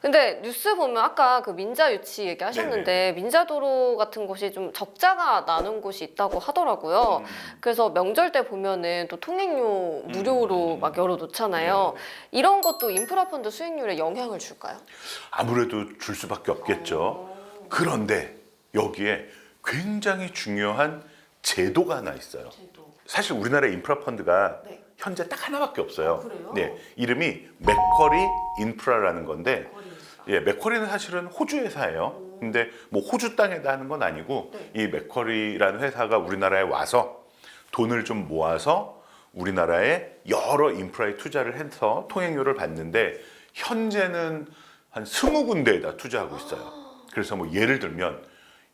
근데 뉴스 보면 아까 그 민자 유치 얘기하셨는데 민자도로 같은 곳이 좀 적자가 나는 곳이 있다고 하더라고요. 그래서 명절 때 보면은 또 통행료 무료로 음. 막 열어 놓잖아요. 이런 것도 인프라 펀드 수익률에 영향을 줄까요? 아무래도 줄 수밖에 없겠죠. 그런데 여기에 굉장히 중요한 제도가 하나 있어요. 사실 우리나라 인프라 펀드가 네. 현재 딱 하나밖에 없어요. 아, 그래요? 네, 이름이 맥쿼리 인프라라는 건데, 예, 맥쿼리는 사실은 호주 회사예요. 근데 뭐 호주 땅에다 하는 건 아니고 네. 이 맥쿼리라는 회사가 우리나라에 와서 돈을 좀 모아서 우리나라에 여러 인프라에 투자를 해서 통행료를 받는데 현재는 한 스무 군데에다 투자하고 있어요. 그래서 뭐 예를 들면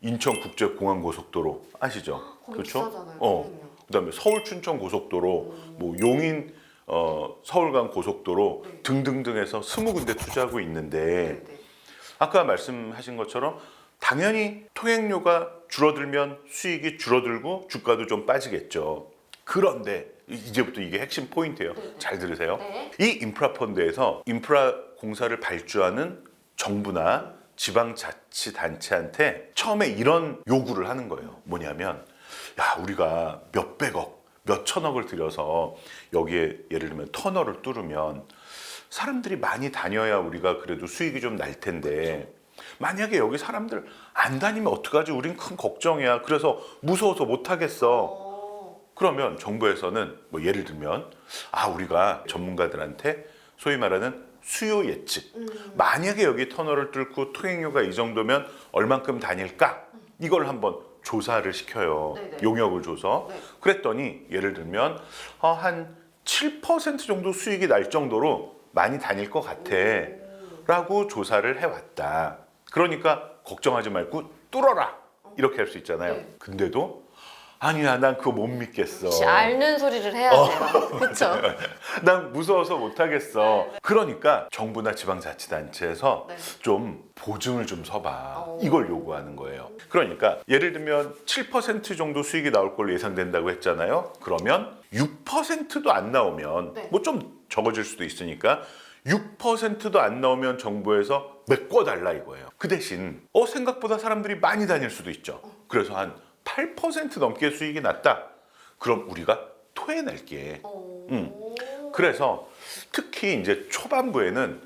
인천국제공항고속도로 아시죠? 비싸잖아요, 그렇죠? 어. 통행료. 그다음에 서울 춘천 고속도로, 뭐 용인 어, 서울간 고속도로 네. 등등등해서 스무 군데 투자하고 있는데 네. 아까 말씀하신 것처럼 당연히 통행료가 줄어들면 수익이 줄어들고 주가도 좀 빠지겠죠. 그런데 이- 이제부터 이게 핵심 포인트예요. 잘 들으세요. 네. 이 인프라 펀드에서 인프라 공사를 발주하는 정부나 지방자치단체한테 처음에 이런 요구를 하는 거예요. 뭐냐면 야 우리가 몇백억, 몇 천억을 들여서 여기에 예를 들면 터널을 뚫으면 사람들이 많이 다녀야 우리가 그래도 수익이 좀 날 텐데 만약에 여기 사람들 안 다니면 어떡하지? 우린 큰 걱정이야. 그래서 무서워서 못 하겠어. 그러면 정부에서는 뭐 예를 들면 아 우리가 전문가들한테 소위 말하는 수요 예측 만약에 여기 터널을 뚫고 통행료가 이 정도면 얼만큼 다닐까 이걸 한번 조사를 시켜요. 네네. 용역을 줘서. 네. 그랬더니 예를 들면 어, 한7% 정도 수익이 날 정도로 많이 다닐 것 같아. 라고 조사를 해왔다. 그러니까 걱정하지 말고 뚫어라. 이렇게 할 수 있잖아요. 네. 근데도 아니야 난 그거 못 믿겠어 혹시 앓는 소리를 해야 돼요. 그렇죠? 난 무서워서 못 하겠어. 네, 그러니까 정부나 지방자치단체에서 네. 좀 보증을 좀 서봐. 어. 이걸 요구하는 거예요. 그러니까 예를 들면 7% 정도 수익이 나올 걸로 예상된다고 했잖아요. 그러면 6%도 안 나오면 네. 뭐 좀 적어질 수도 있으니까 6%도 안 나오면 정부에서 메꿔달라 이거예요. 그 대신 어 생각보다 사람들이 많이 다닐 수도 있죠. 그래서 한 8% 넘게 수익이 났다. 그럼 우리가 토해낼게. 음. 그래서 특히 이제 초반부에는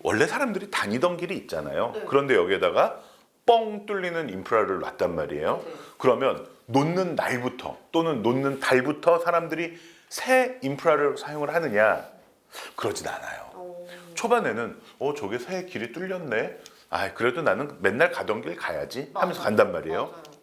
원래 사람들이 다니던 길이 있잖아요. 네. 그런데 여기에다가 뻥 뚫리는 인프라를 놨단 말이에요. 네. 그러면 놓는 날부터 또는 놓는 달부터 사람들이 새 인프라를 사용을 하느냐? 그러진 않아요. 초반에는 어 저게 새 길이 뚫렸네. 아 그래도 나는 맨날 가던 길 가야지 하면서 맞아요. 간단 말이에요. 맞아요.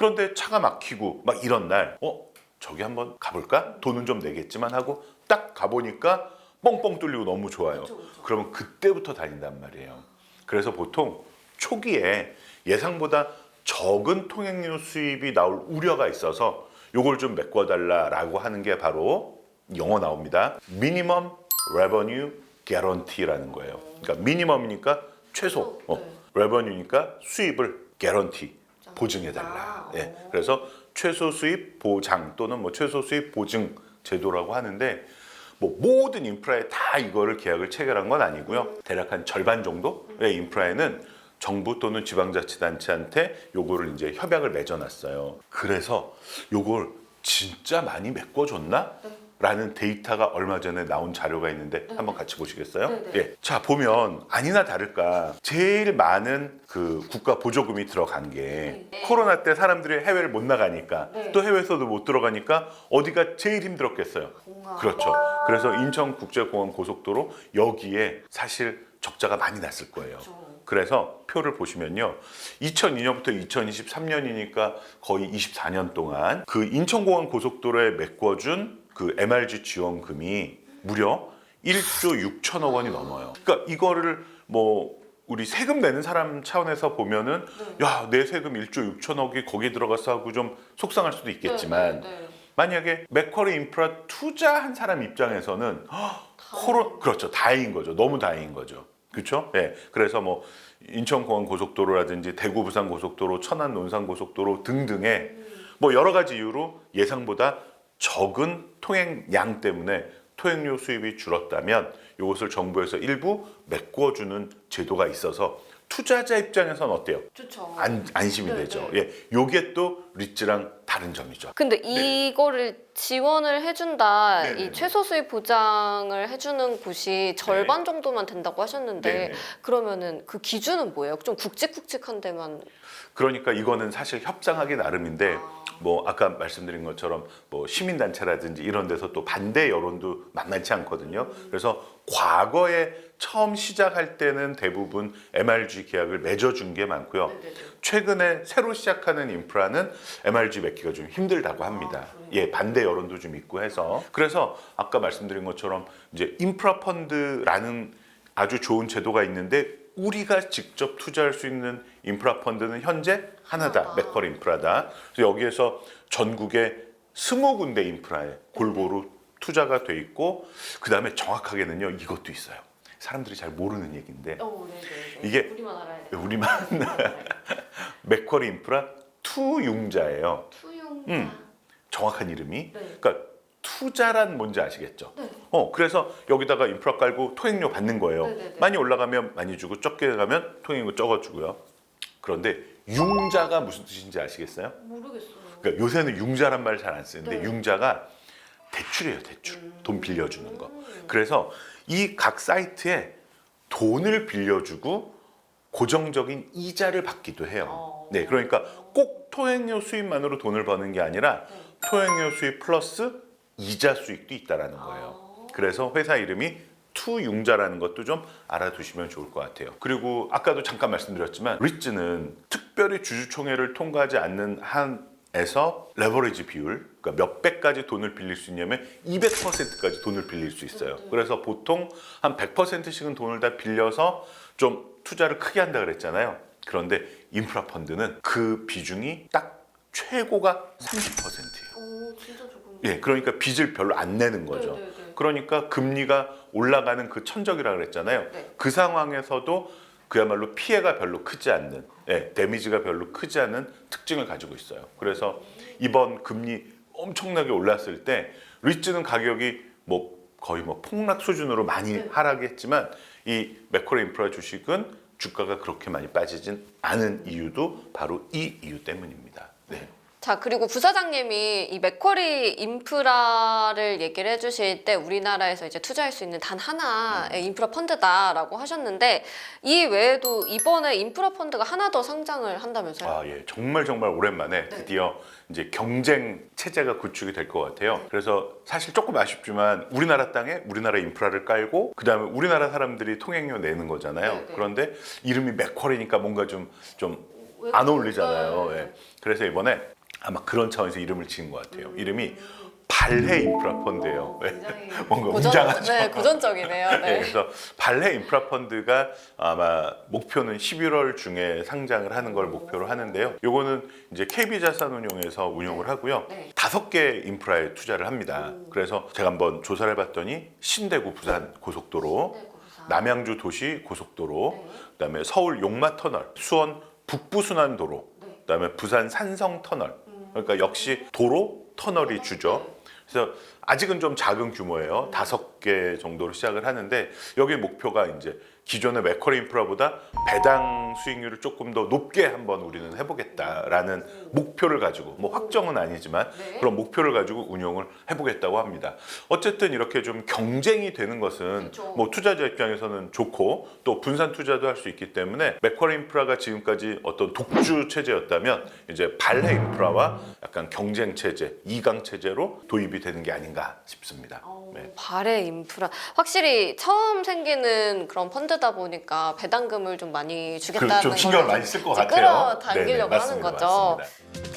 그런데 차가 막히고 막 이런 날, 어 저기 한번 가볼까? 돈은 좀 내겠지만 하고 딱 가보니까 뻥뻥 뚫리고 너무 좋아요. 그쵸, 그쵸. 그러면 그때부터 다닌단 말이에요. 그래서 보통 초기에 예상보다 적은 통행료 수입이 나올 우려가 있어서 요걸 좀 메꿔달라라고 하는 게 바로 영어 나옵니다. 미니멈 레버뉴 개런티라는 거예요. 그러니까 미니멈이니까 최소, 어, 네. 레버뉴니까 수입을 개런티 보증해 달라. 아, 예, 오. 그래서 최소 수입 보장 또는 뭐 최소 수입 보증 제도라고 하는데 뭐 모든 인프라에 다 이거를 계약을 체결한 건 아니고요. 대략 한 절반 정도의 인프라에는 정부 또는 지방자치단체한테 요거를 이제 협약을 맺어놨어요. 그래서 요걸 진짜 많이 메꿔줬나? 라는 데이터가 얼마 전에 나온 자료가 있는데 한번 같이 보시겠어요? 네 네. 예. 자 보면 아니나 다를까 제일 많은 그 국가 보조금이 들어간 게 네. 코로나 때 사람들이 해외를 못 나가니까 네. 또 해외에서도 못 들어가니까 어디가 제일 힘들었겠어요. 공항. 그렇죠. 그래서 인천국제공항 고속도로 여기에 사실 적자가 많이 났을 거예요. 그렇죠. 그래서 표를 보시면요. 2002년부터 2023년이니까 거의 24년 동안 그 인천공항 고속도로에 메꿔준 그 MRG 지원금이 무려 1조 6천억 원이 넘어요. 그러니까 이거를 뭐 우리 세금 내는 사람 차원에서 보면은 네. 야, 내 세금 1조 6천억이 거기에 들어갔어 하고 좀 속상할 수도 있겠지만 네, 네, 네. 만약에 맥쿼리 인프라 투자한 사람 입장에서는 헉, 코로 그렇죠. 다행인 거죠. 너무 다행인 거죠. 그렇죠 예. 그래서 뭐 인천공항 고속도로라든지 대구 부산 고속도로 천안 논산 고속도로 등등의 뭐 여러 가지 이유로 예상보다 적은 통행량 때문에 토행료 수입이 줄었다면 이것을 정부에서 일부 메꿔주는 제도가 있어서 투자자 입장에서는 어때요? 좋죠. 안, 안심이 네, 되죠. 네. 예, 요게 또 리츠랑 다른 점이죠. 근데 이거를 지원을 해준다, 네, 네, 이 네. 최소 수입 보장을 해주는 곳이 절반 정도만 된다고 하셨는데 네, 네. 그러면은 그 기준은 뭐예요? 좀 굵직굵직한 데만 그러니까 이거는 사실 협상하기 나름인데 뭐 아까 말씀드린 것처럼 뭐 시민단체라든지 이런 데서 또 반대 여론도 만만치 않거든요. 그래서 과거에 처음 시작할 때는 대부분 MRG 계약을 맺어준 게 많고요. 최근에 새로 시작하는 인프라는 MRG 맺기가 좀 힘들다고 합니다. 예, 반대 여론도 좀 있고 해서 그래서 아까 말씀드린 것처럼 이제 인프라 펀드라는 아주 좋은 제도가 있는데 우리가 직접 투자할 수 있는 인프라 펀드는 현재 하나다, 하나다. 맥컬 인프라다. 그래서 여기에서 전국에 스무 군데 인프라에 골고루 투자가 돼 있고 그 다음에 정확하게는요 이것도 있어요. 사람들이 잘 모르는 얘기인데 어, 네네. 이게- 우리만 알아야 돼. 우리만 맥컬 인프라 투융자예요. 투용. 음. 정확한 이름이. 네. 그러니까 투자란 뭔지 아시겠죠? 네. 어, 그래서 여기다가 인프라 깔고 통행료 받는 거예요. 네네네. 많이 올라가면 많이 주고 적게 가면 통행료 적어 주고요. 그런데 융자가 무슨 뜻인지 아시겠어요? 모르겠어요. 그러니까 요새는 융자란 말 잘 안 쓰는데 네. 융자가 대출이에요, 대출. 음. 돈 빌려주는 거. 그래서 이 각 사이트에 돈을 빌려주고 고정적인 이자를 받기도 해요. 어. 네, 그러니까 꼭 토행료 수입만으로 돈을 버는 게 아니라 네. 토행료 수입 플러스 이자 수익도 있다라는 거예요. 그래서 회사 이름이 투융자라는 것도 좀 알아두시면 좋을 것 같아요. 그리고 아까도 잠깐 말씀드렸지만 리츠는 특별히 주주총회를 통과하지 않는 한에서 레버리지 비율, 그러니까 몇 배까지 돈을 빌릴 수 있냐면 200%까지 돈을 빌릴 수 있어요. 그래서 보통 한 100%씩은 돈을 다 빌려서 좀 투자를 크게 한다 그랬잖아요. 그런데 인프라 펀드는 그 비중이 딱 최고가 30%예요. 오, 진짜 조금. 예, 그러니까 빚을 별로 안 내는 거죠. 네, 네, 네. 그러니까 금리가 올라가는 그 천적이라 그랬잖아요. 네. 그 상황에서도 그야말로 피해가 별로 크지 않는, 예, 데미지가 별로 크지 않은 특징을 가지고 있어요. 그래서 이번 금리 엄청나게 올랐을 때 리츠는 가격이 뭐 거의 뭐 폭락 수준으로 많이 네. 하락했지만 이 매크로 인프라 주식은 주가가 그렇게 많이 빠지진 않은 이유도 바로 이 이유 때문입니다. 네. 자 그리고 부사장님이 이 맥쿼리 인프라를 얘기를 해주실 때 우리나라에서 이제 투자할 수 있는 단 하나의 인프라 펀드다라고 하셨는데 이 외에도 이번에 인프라 펀드가 하나 더 상장을 한다면서요? 아, 예. 정말 정말 오랜만에 드디어 이제 경쟁 체제가 구축이 될 것 같아요. 그래서 사실 조금 아쉽지만 우리나라 땅에 우리나라 인프라를 깔고 그다음에 우리나라 사람들이 통행료 내는 거잖아요. 네, 네. 그런데 이름이 맥쿼리니까 뭔가 좀 좀 안 어울리잖아요. 네. 예. 그래서 이번에 아마 그런 차원에서 이름을 지은 것 같아요. 이름이 발해 인프라 펀드예요. 예. 뭔가 고전, 웅장하죠. 네, 고전적이네요. 네, 네. 그래서 발레 인프라 펀드가 아마 목표는 11월 중에 상장을 하는 걸 목표로 하는데요. 요거는 이제 KB 자산운용에서 운용을 하고요. 네. 다섯 개 인프라에 투자를 합니다. 그래서 제가 한번 조사를 해봤더니 신대구 부산 고속도로. 남양주 도시 고속도로, 네. 그다음에 서울 용마 터널, 수원 북부 순환도로, 네. 그다음에 부산 산성 터널. 그러니까 역시 도로 터널이 주죠. 그래서 아직은 좀 작은 규모예요. 다섯 개 정도로 시작을 하는데 여기 목표가 이제 기존의 맥커리 인프라보다 배당 수익률을 조금 더 높게 한번 우리는 해보겠다라는 목표를 가지고 뭐 확정은 아니지만 네. 그런 목표를 가지고 운영을 해보겠다고 합니다. 어쨌든 이렇게 좀 경쟁이 되는 것은. 뭐 투자자 입장에서는 좋고 또 분산 투자도 할 수 있기 때문에 맥커리 인프라가 지금까지 어떤 독주 체제였다면 이제 발해 인프라와 약간 경쟁 체제, 이강 체제로 도입이 되는 게 아닌가 싶습니다. 어, 네. 발해 인프라 확실히 처음 생기는 그런 펀드 다 보니까 배당금을 좀 많이 주겠다는 그 좀 신경을 걸 많이 쓸 것 같아요. 끌어당기려고 네네, 하는 맞습니다, 거죠. 맞습니다.